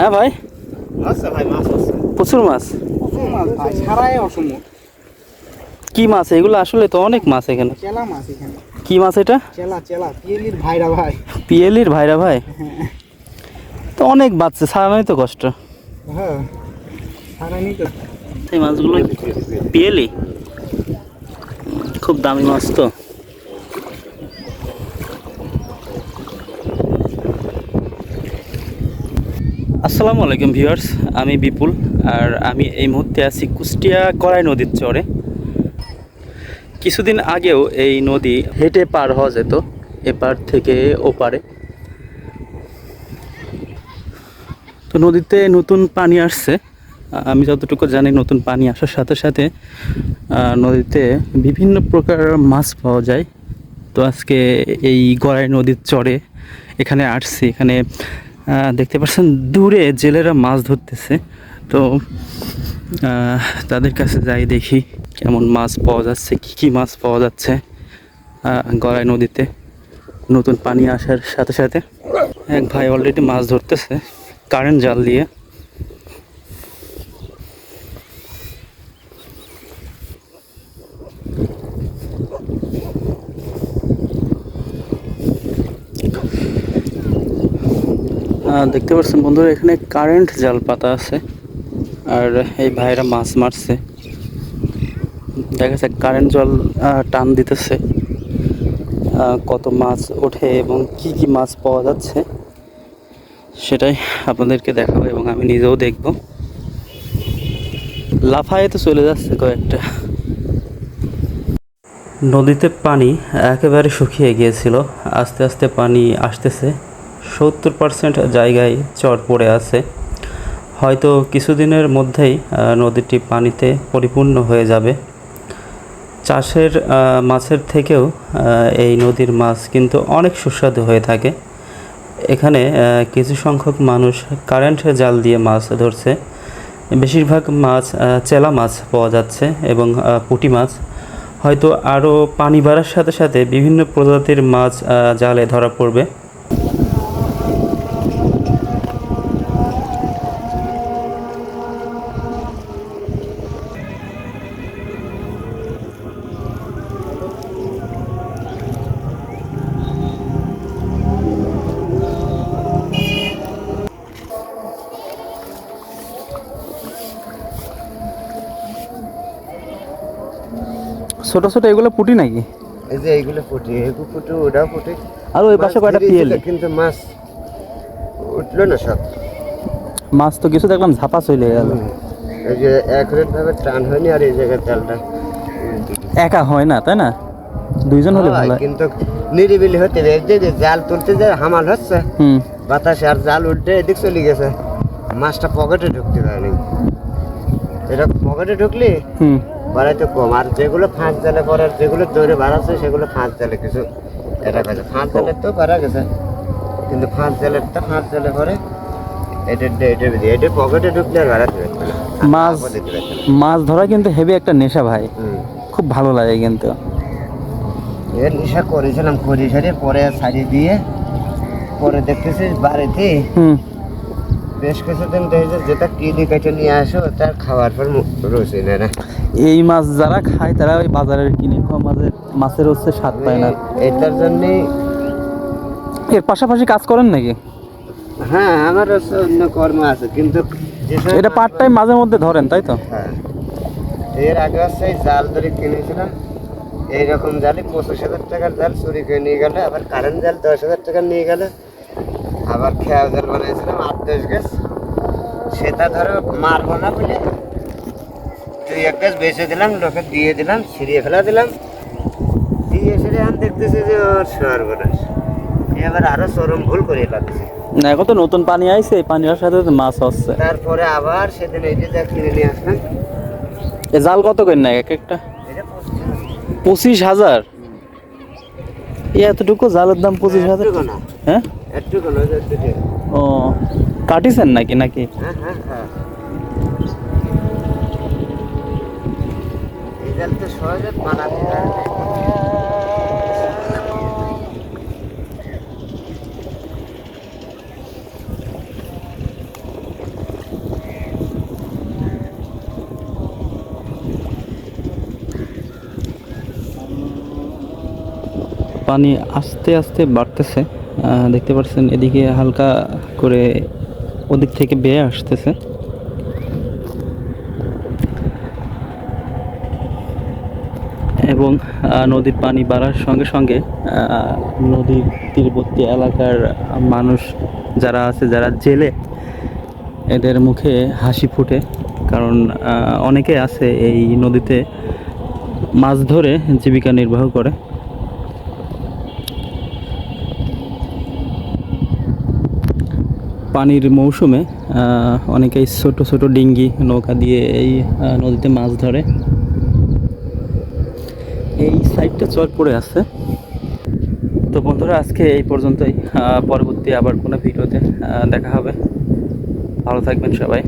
হ্যাঁ ভাই? আচ্ছা ভাই মাছ আছে। প্রচুর মাছ? প্রচুর মাছ ভাই সারাই অসম্ভব। কি মাছ? এগুলো আসলে তো অনেক মাছ এখানে। চেলা মাছ এখানে। কি মাছ এটা? পিএলির ভাইরা ভাই। ভাই? তো অনেক বাচ্চা ছাড়ানোই তো কষ্ট। হ্যাঁ এই মাছগুলো পিএলি? খুব দামি মাছ তো। আসসালামু আলাইকুম ভিউয়ার্স, আমি বিপুল আর আমি এই মুহূর্তে আছি কুষ্টিয়া করাই নদীর চরে। কিছুদিন আগেও এই নদী হেঁটে পার হওয়া যেত, এপার থেকে ওপারে। তো নদীতে নতুন পানি আসছে, আমি যতটুকু জানি নতুন পানি আসার সাথে সাথে নদীতে বিভিন্ন প্রকার মাছ পাওয়া যায়। তো আজকে এই গড়াই নদীর চরে এখানে আসছি, এখানে দেখতে পাচ্ছেন, দূরে জেলেরা মাছ ধরতেছে। তো তাদের কাছে যাই দেখি কেমন মাছ পাওয়া যাচ্ছে, কী কী মাছ পাওয়া যাচ্ছে গড়াই নদীতে। নতুন পানি আসার সাথে সাথে এক ভাই অলরেডি মাছ ধরতেছে কারেন্ট জাল দিয়ে। দেখতে পাচ্ছেন বন্ধুরা, এখানে কারেন্ট জাল পাতা আছে, আর এই ভাইরা মাছ মারছে। দেখা যাচ্ছে কারেন্ট জল টান দিতেছে কত মাছ ওঠে এবং কি কি মাছ পাওয়া যাচ্ছে। সেটাই আপনাদেরকে দেখাবো এবং আমি নিজেও দেখব। লাফায়ে তো চলে যাচ্ছে কয়েকটা। নদীতে পানি একেবারে শুকিয়ে গিয়েছিল, আস্তে আস্তে পানি আসতেছে। সত্তর পার্সেন্ট জায়গায় চর পড়ে আছে। হয়তো কিছুদিনের মধ্যেই নদীটি পানিতে পরিপূর্ণ হয়ে যাবে। চাষের মাছের থেকেও এই নদীর মাছ কিন্তু অনেক সুস্বাদু হয়ে থাকে। এখানে কিছু সংখ্যক মানুষ কারেন্ট জাল দিয়ে মাছ ধরছে। বেশিরভাগ মাছ চেলা মাছ পাওয়া যাচ্ছে এবং পুঁটি মাছ। হয়তো আরও পানি বাড়ার সাথে সাথে বিভিন্ন প্রজাতির মাছ জালে ধরা পড়বে। ছোট ছোট এগুলো পুটি নাকি? এই যে এইগুলো ফুটি এগু ফুটু ওটাও পুটি। আর ওই পাশে কয়টা পিএল কিন্তু মাছ উঠল না সব। মাছ তো কিছু দেখলাম ঝাপা চলে গেল এই যে অ্যাকুরেট ভাবে টান হয়নি আর এই জায়গায় জালটা একা হয় না তাই না? দুইজন হলে ভালো কিন্তু নিরিবিলি হতে যে জাল তুলতে যে হামাল হচ্ছে হুম। বাতাসে আর জাল উল্টে এদিক চলে গেছে। মাছটা পকেটে ঢুকতে পারেনি এটা পকেটে ঢুকলি হুম। বাড়াইতে কম। আর যেগুলো ফাঁস জালে পরে যেগুলো দৌড়ে বাড়াচ্ছে সেগুলো ফাঁস জালে কিছু এটা গেছে ফাঁস জালের তো পারা গেছে কিন্তু ফাঁস জালেরটা ফাঁস জালে পরে মাছ। মাছ ধরা কিন্তু হেভি একটা নেশা ভাই। খুব ভালো লাগে কিন্তু। এর নেশা করেছিলাম করে সারিয়ে পরে ছাড়িয়ে দিয়ে পরে দেখতেছি বাড়িতে বেশ কিছুদিন দেখেছে যেটা কিনে কেটে নিয়ে আসো তার খাওয়ার পর রুচি নেয় না। এই মাছ যারা খায় তারা ওই বাজারের কিনে খাওয়া মাছের মাছের হচ্ছে স্বাদ পায় না। এটার জন্যই এর পাশাপাশি কাজ করেন নাকি? হ্যাঁ আমার হচ্ছে অন্য কর্ম আছে কিন্তু এটা পার্ট টাইম মাঝে মধ্যে ধরেন তাই তো? হ্যাঁ। এর আগে হচ্ছে জাল ধরে কিনেছিলাম। এইরকম জালে পঁচিশ হাজার টাকার জাল চুরি করে নিয়ে গেলে আবার কারেন্ট জাল দশ হাজার টাকা নিয়ে গেলে। আবার খেয়া জাল বানিয়েছিলাম আট দশ গাছ। সেটা ধরো মারবো না বলে। দুই এক গাছ বেঁচে দিলাম লোকে দিয়ে দিলাম ছিঁড়িয়ে ফেলা দিলাম। দিয়ে সেরে আমি দেখতেছি যে ওর সর্বনাশ। এবার আরও চরম ভুল করে লাগছে না এখন তো নতুন পানি আইছে এই পানি আসার সাথে মাছ হচ্ছে। তারপরে আবার সেদিন এই যে যা কিনে নিয়ে আসলাম। জাল কত করে নেয় এক একটা? পঁচিশ হাজার। এতটুকু জালের দাম পঁচিশ হাজার হ্যাঁ? ও কাটিছেন নাকি নাকি? হ্যাঁ হ্যাঁ হ্যাঁ এই জাল তো সহজে বানাতে হয় পানি আস্তে আস্তে বাড়তেছে। দেখতে পাচ্ছেন এদিকে হালকা করে ওদিক থেকে বেয়ে আসতেছে। এবং নদীর পানি বাড়ার সঙ্গে সঙ্গে নদীর তীরবর্তী এলাকার মানুষ যারা আছে, যারা জেলে, এদের মুখে হাসি ফুটে। কারণ অনেকে আছে এই নদীতে মাছ ধরে জীবিকা নির্বাহ করে। পানির মৌসুমে অনেকেই ছোট ছোট ডিঙ্গি নৌকা দিয়ে এই নদীতে মাছ ধরে। এই সাইডটা চর পড়ে আছে। তো বন্ধুরা, আজকে এই পর্যন্তই। পরবর্তী আবার কোনো ভিডিওতে দেখা হবে। ভালো থাকবেন সবাই।